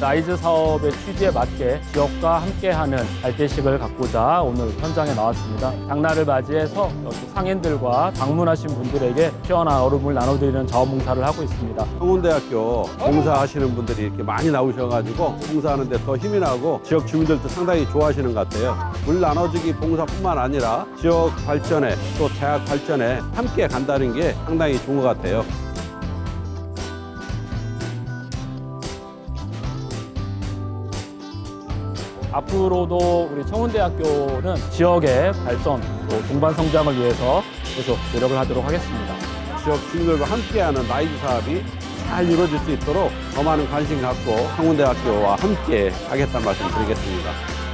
라이즈 사업의 취지에 맞게 지역과 함께하는 발대식을 갖고자 오늘 현장에 나왔습니다. 장날을 맞이해서 상인들과 방문하신 분들에게 시원한 얼음을 나눠드리는 자원봉사를 하고 있습니다. 성운대학교 봉사하시는 분들이 이렇게 많이 나오셔가지고 봉사하는 데 더 힘이 나고 지역 주민들도 상당히 좋아하시는 것 같아요. 물 나눠주기 봉사뿐만 아니라 지역 발전에 또 대학 발전에 함께 간다는 게 상당히 좋은 것 같아요. 앞으로도 우리 청운대학교는 지역의 발전, 또 동반 성장을 위해서 계속 노력을 하도록 하겠습니다. 지역 주민들과 함께하는 라이즈 사업이 잘 이루어질 수 있도록 더 많은 관심 갖고 성운대학교와 함께 하겠다는 말씀 드리겠습니다.